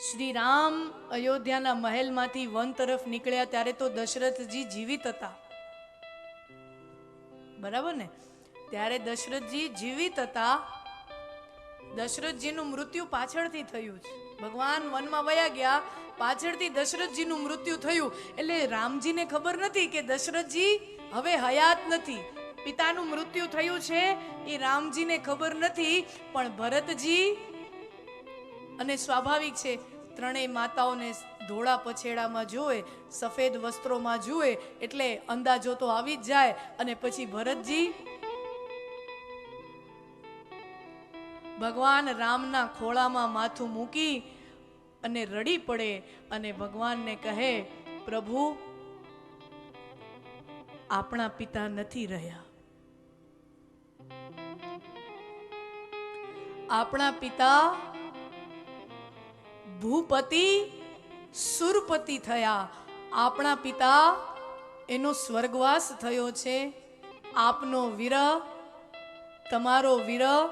શ્રી રામ અયોધ્યાના મહેલમાંથી વન તરફ નીકળ્યા ત્યારે તો દશરથજી જીવિત હતા. બરાબર ને? ત્યારે દશરથજી જીવિત હતા. દશરથજીનું મૃત્યુ પાછળથી થયું છે ભગવાન વનમાં વયા ગયા, પાછળથી દશરથજીનું મૃત્યુ થયું. એટલે રામજીને ખબર નથી કે દશરથજી હવે હયાત નથી. પિતાનું મૃત્યુ થયું છે એ રામજીને ખબર નથી, પણ ભરતજી અને સ્વાભાવિક છે ત્રણેય માતાઓને ધોળા પછેડામાં જુએ સફેદ વસ્ત્રોમાં જુએ, એટલે અંદાજો તો આવી જ જાય. અને પછી ભરતજી, ભગવાન રામના ખોળામાં માથું મૂકી અને રડી પડે અને ભગવાનને કહે, પ્રભુ, આપણા પિતા નથી રહ્યા. આપણા પિતા ભૂપતિ સુરપતિ થયા. આપણા પિતા એનો સ્વર્ગવાસ થયો છે. આપનો વિરહ, તમારો વિરહ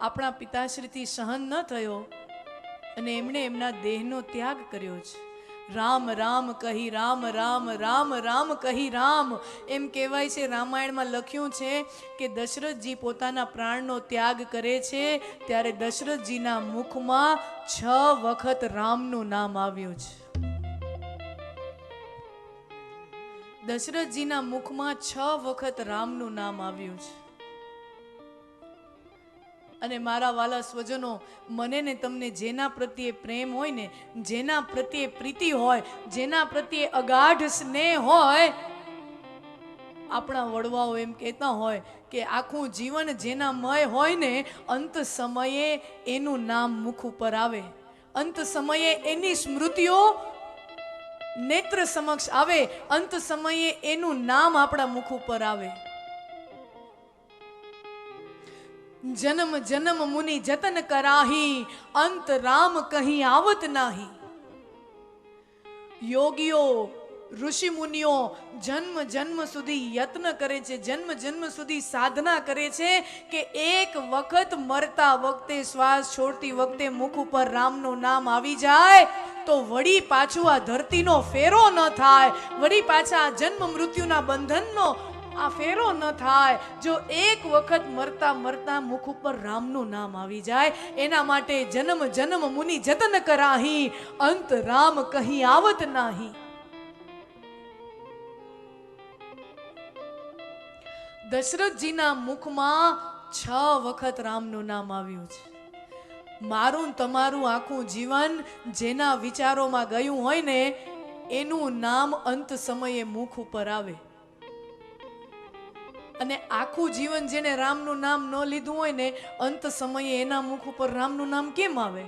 આપણા પિતાશ્રીથી સહન ન થયો અને એમણે એમના દેહનો ત્યાગ કર્યો છે. રામ રામ કહી, રામ રામ રામ રામ કહી, રામ. એમ કહેવાય છે, રામાયણમાં લખ્યું છે કે દશરથજી પોતાના પ્રાણનો ત્યાગ કરે છે. ત્યારે દશરથજીના મુખમાં છ વખત રામનું નામ આવ્યું છે. દશરથજીના મુખમાં છ વખત રામનું નામ આવ્યું છે. અને મારા વાલા સ્વજનો, મને ને તમને જેના પ્રત્યે પ્રેમ હોય ને, જેના પ્રત્યે પ્રીતિ હોય, જેના પ્રત્યે અગાઢ સ્નેહ હોય, આપણા વડવાઓ એમ કહેતા હોય કે આખું જીવન જેના મય હોય ને, અંત સમયે એનું નામ મુખ ઉપર આવે. અંત સમયે એની સ્મૃતિઓ નેત્ર સમક્ષ આવે. અંત સમયે એનું નામ આપણા મુખ ઉપર આવે. જન્મ જન્મ મુનિ જતન કરાહી, અંત રામ કહી આવત નાહી. યોગીઓ, ઋષિ મુનિઓ જન્મ જન્મ સુધી યત્ન કરે છે, જન્મ જન્મ સુધી સાધના કરે છે કે એક વખત મરતા વખતે, શ્વાસ છોડતી વખતે મુખ ઉપર રામનું નામ આવી જાય, તો વળી પાછું આ ધરતીનો ફેરો ન થાય, વળી પાછા જન્મ મૃત્યુના બંધનનો આ ફેરો ન થાય. જો એક વખત મરતા મરતા મુખ ઉપર રામનું નામ આવી જાય, એના માટે જન્મ જન્મ મુનિ જતન કરાહી, અંત રામ કહી આવત નાહી. દશરથજીના મુખમાં છ વખત રામનું નામ આવ્યું છે. મારું તમારું આખું જીવન જેના વિચારોમાં ગયું હોય ને, એનું નામ અંત સમયે મુખ ઉપર આવે. અને આખું જીવન જેને રામનું નામ ન લીધું હોય ને, અંત સમયે એના મુખ ઉપર રામનું નામ કેમ આવે?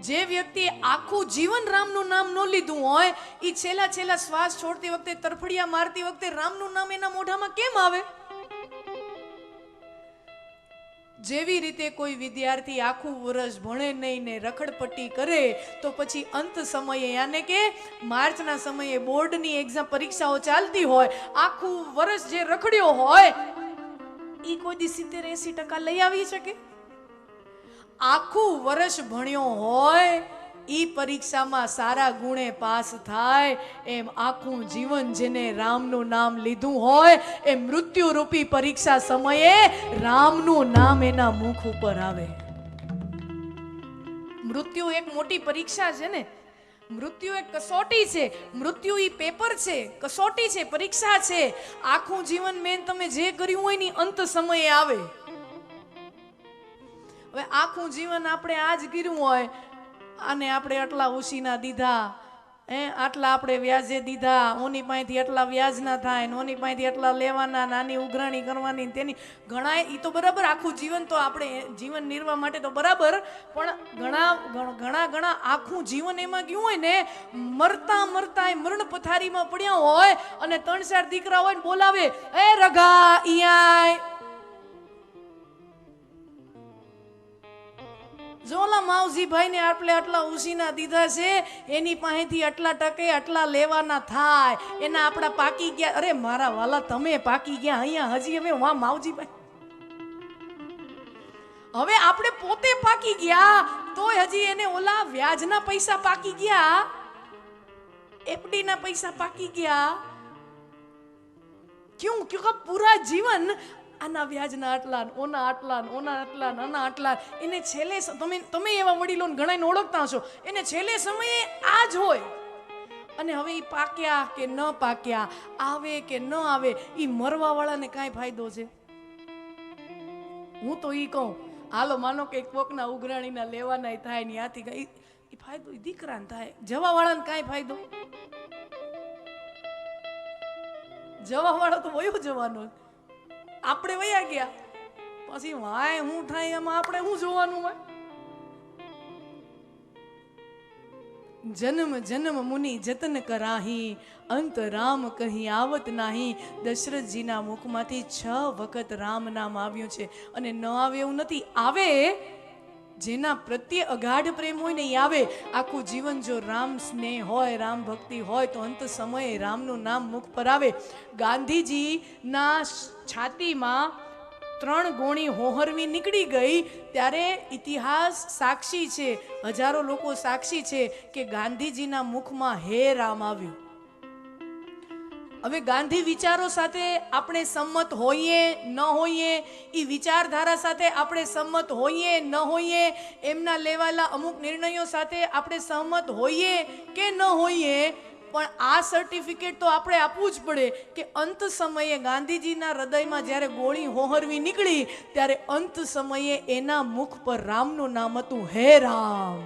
જે વ્યક્તિ આખું જીવન રામનું નામ ન લીધું હોય એ છેલ્લા છેલ્લા શ્વાસ છોડતી વખતે, તરફડિયા મારતી વખતે રામનું નામ એના મોઢામાં કેમ આવે? જેવી રીતે કોઈ વિદ્યાર્થી આખું વર્ષ ભણે નહીં ને રખડપટ્ટી કરે, તો પછી અંત સમયે યાને કે માર્ચના સમયે બોર્ડની એક્ઝામ પરીક્ષાઓ ચાલતી હોય, આખું વર્ષ જે રખડ્યો હોય એ કોઈ દી સિત્તેર એસી ટકા લઈ આવી શકે? આખું વર્ષ ભણ્યો હોય ઈ પરીક્ષામાં સારા ગુણે પાસ થાય, એમ આખું જીવન જેને રામનું નામ લીધું હોય, એ મૃત્યુરૂપી પરીક્ષા સમયે રામનું નામ એના મુખ ઉપર આવે. મૃત્યુ એક મોટી પરીક્ષા છે ને? મૃત્યુ એક કસોટી છે. મૃત્યુ એ પેપર છે. કસોટી છે, પરીક્ષા છે. આખું જીવન મેન તમે જે કર્યું હોયની અંત સમયે આવે. હવે આખું જીવન આપણે આ જ કર્યું હોય અને આપણે આટલા ઉશીના દીધા, હે? આટલા આપણે વ્યાજે દીધા, ઓની પાસેથી આટલા વ્યાજ ના થાય ને ઓની પાસેથી આટલા લેવાના, નાની ઉઘરાણી કરવાની તેની ઘણા એ તો બરાબર આખું જીવન તો આપણે જીવન નિર્વાહ માટે તો બરાબર, પણ ઘણા ઘણા ઘણા આખું જીવન એમાં ગયું હોય ને, મરતા મરતા એ મરણ પથારીમાં પડ્યા હોય અને ત્રણ ચાર દીકરા હોય ને બોલાવે, એ રઘા ઈયાય જોલા માવજીભાઈ ને આપણે આટલા ઉસીના દીધા છે, એની પાસેથી આટલા ટકે આટલા લેવાના થાય. એના આપણા પાકી ગયા. અરે મારા વાલા, તમે પાકી ગયા. અહીંયા હજી અમે વા માવજીભાઈ હવે આપણે પોતે પાકી ગયા, તોય હજી એને ઓલા વ્યાજના પૈસા પાકી ગયા. એફડી ના પૈસા પાકી ગયા. ક્યું? ક્योंकि પૂરા જીવન આના વ્યાજના આટલા ઓના આટલા ઓના આટલા આના આટલા એને છેલ્લે તમે તમે એવા વડીલોને ઘણાને ઓળખતા હશો. એને છેલ્લે સમયે આ જ હોય. અને હવે એ પાક્યા કે ન પાક્યા, આવે કે ન આવે એ મરવા વાળાને કાંઈ ફાયદો છે? હું તો એ કહું, હાલો, માનો કે કોકના ઉઘરાણીના લેવાના થાય ને આથી કઈ એ ફાયદો દીકરાને થાય. જવા વાળાને કાંઈ ફાયદો? જવા વાળો તો વયો જવાનો આપણે વયા ગયા. પછી વાય હું થાય એમાં આપણે શું જોવાનું હોય? જન્મ જન્મ મુનિ જતન કરાહી, અંત રામ કહી આવત નાહી. દશરથજીના મુખમાંથી છ વખત રામ નામ આવ્યું છે. અને ન આવે એવું નથી. આવે જેના પ્રત્યે અગાઢ પ્રેમ હોય ને એ આવે. આખું જીવન જો રામ સ્નેહ હોય, રામ ભક્તિ હોય, તો અંત સમયે રામનું નામ મુખ પર આવે. ગાંધીજીના છાતીમાં ત્રણ ગોણી હોહરવી નીકળી ગઈ, ત્યારે ઇતિહાસ સાક્ષી છે. હજારો લોકો સાક્ષી છે કે ગાંધીજીના મુખમાં હે રામ આવ્યું. હવે ગાંધી વિચારો સાથે આપણે સંમત હોઈએ, ન હોઈએ એ વિચારધારા સાથે આપણે સંમત હોઈએ, ન હોઈએ, એમના લેવાયેલા અમુક નિર્ણયો સાથે આપણે સહમત હોઈએ કે ન હોઈએ, પણ આ સર્ટિફિકેટ તો આપણે આપવું જ પડે કે અંત સમયે ગાંધીજીના હૃદયમાં જ્યારે ગોળી હોહરવી નીકળી, ત્યારે અંત સમયે એના મુખ પર રામનું નામ હતું હે રામ.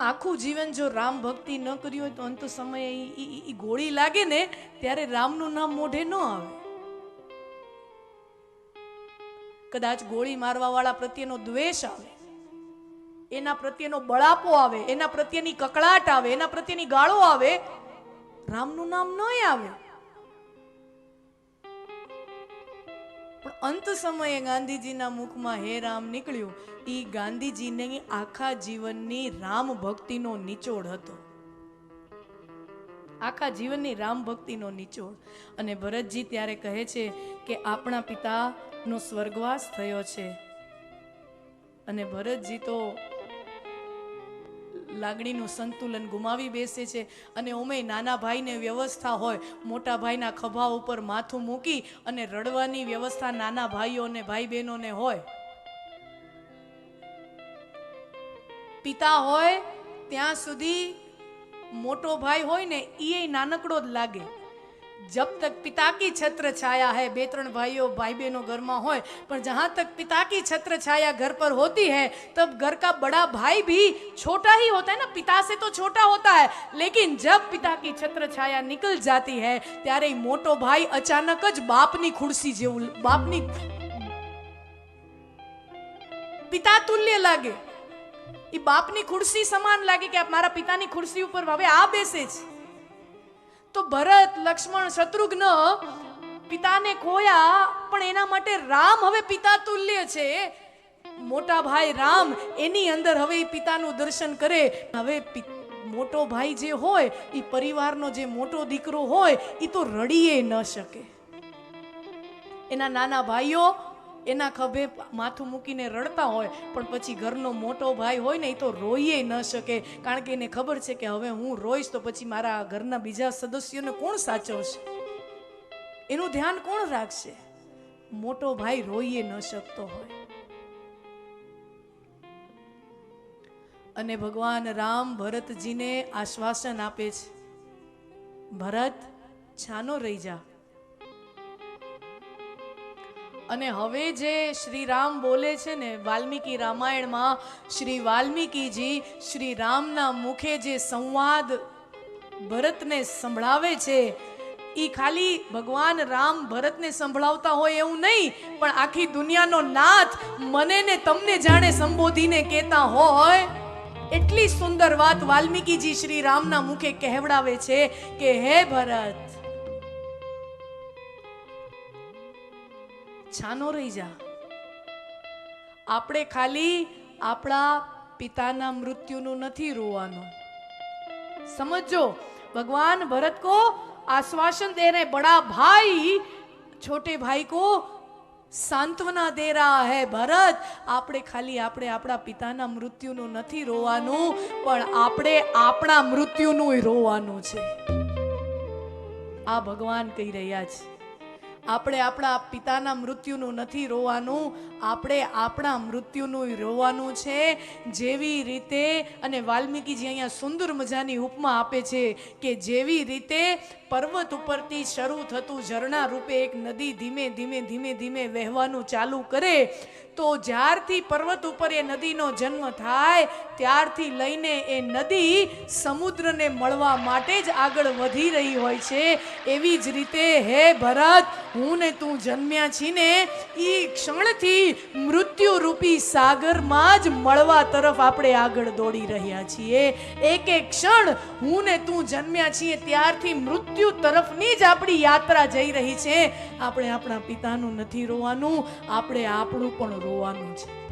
આખું જીવન જો રામ ભક્તિ ન કરી હોય તો અંત સમયે એ ગોળી લાગે ને, ત્યારે રામનું નામ મોઢે ન આવે. કદાચ ગોળી મારવા વાળા પ્રત્યેનો દ્વેષ આવે, એના પ્રત્યેનો બળાપો આવે, એના પ્રત્યેની કકળાટ આવે, એના પ્રત્યેની ગાળો આવે, રામનું નામ ન આવે. પણ અંત સમયે ગાંધીજીના મુખમાં હે રામ નીકળ્યું. એ ગાંધીજીની આખા જીવનની રામ ભક્તિનો નિચોડ હતો. આખા જીવનની રામ ભક્તિનો નિચોડ. અને ભરતજી ત્યારે કહે છે કે આપણા પિતાનો સ્વર્ગવાસ થયો છે. અને ભરતજી તો લાગણીનું સંતુલન ગુમાવી બેસે છે અને ઓમે નાના ભાઈને વ્યવસ્થા હોય, મોટા ભાઈના ખભા ઉપર માથું મૂકી અને રડવાની વ્યવસ્થા નાના ભાઈઓને ભાઈ બહેનોને હોય. પિતા હોય, ત્યાં સુધી મોટો ભાઈ હોય ને એ નાનકડો જ લાગે. जब तक पिता की छत्र छाया है बे त्रण भाइयों भाई बहनों घर में हो पर जहां तक पिता की छत्र छाया घर पर होती है तब घर का बड़ा भाई भी छोटा ही होता है ना पिता से तो छोटा होता है लेकिन जब पिता की छत्र छाया निकल जाती है ત્યારે ઈ મોટો ભાઈ અચાનક જ બાપની ખુરશી જેવું બાપની પિતા તુલ્ય લાગે એ બાપની ખુરશી સમાન લાગે કે આ મારા પિતાની ખુરશી ઉપર હવે આ બેસે છે તો ભરત, લક્ષ્મણ, શત્રુઘ્ન પિતાને ખોયા, પણ એના માટે રામ હવે પિતા તુલ્ય છે. મોટા ભાઈ રામ એની અંદર હવે પિતાનું દર્શન કરે. હવે મોટો ભાઈ જે હોય એ પરિવારનો જે મોટો દીકરો હોય એ તો રડીએ ન શકે. એના નાના ભાઈઓ એના ખભે માથું મૂકીને રડતા હોય, પણ પછી ઘરનો મોટો ભાઈ હોય ને, એ તો રોઈએ ન શકે. કારણ કે એને ખબર છે કે હવે હું રોઈશ તો પછી મારા ઘરના બીજા સદસ્યોને કોણ સાચવશે? એનું ધ્યાન કોણ રાખશે? મોટો ભાઈ રોઈએ ન શકતો હોય. અને ભગવાન રામ ભરતજીને આશ્વાસન આપે છે, ભરત, છાનો રહી જા. અને હવે જે શ્રી રામ બોલે છે ને, વાલ્મીકી રામાયણમાં, શ્રી વાલ્મીકીજી શ્રી રામના મુખે જે સંવાદ ભરતને સંભળાવે છે એ ખાલી ભગવાન રામ ભરતને સંભળાવતા હોય એવું નહીં, પણ આખી દુનિયાનો નાથ મને ને તમને જાણે સંબોધીને કહેતા હોય. એટલી સુંદર વાત વાલ્મીકીજી શ્રી રામના મુખે કહેવડાવે છે કે, હે ભરત છાનો રહી જા આપણે ખાલી આપણા પિતાના મૃત્યુનું નથી રોવાનું સમજો ભગવાન ભરત કો आश्वासन दे रहे बड़ा भाई छोटे भाई को સાંત્વના દે રહા હૈ ભરત આપણે ખાલી આપણે આપણા પિતાના મૃત્યુનું નથી રોવાનું પણ આપણે આપણા મૃત્યુનું રોવાનું છે આ ભગવાન કહી રહ્યા છે આપણે આપણા પિતાના મૃત્યુનું નથી રોવાનું. આપણે આપણા મૃત્યુનું રોવાનું છે, જેવી રીતે અને વાલ્મીકીજી અહીંયા સુંદર મજાની ઉપમા આપે છે કે જેવી રીતે પર્વત ઉપરથી શરૂ થતું ઝરણા રૂપે એક નદી ધીમે ધીમે ધીમે ધીમે વહેવાનું ચાલુ કરે, તો જ્યારથી પર્વત ઉપર એ નદીનો જન્મ થાય, ત્યારથી લઈને એ નદી સમુદ્રને મળવા માટે જ આગળ વધી રહી હોય છે. એવી જ રીતે હે ભરત, હું ને તું જન્મ્યા છીને એ ક્ષણથી મૃત્યુ રૂપી સાગરમાં જ મળવા તરફ આપણે આગળ દોડી રહ્યા છીએ. એક એક ક્ષણ હું ને તું જન્મ્યા છીએ ત્યારથી મૃત્યુ તરફની જ આપણી યાત્રા જઈ રહી છે. આપણે આપણા પિતાનું નથી રોવાનું, આપણે આપણું પણ રોવાનું છે.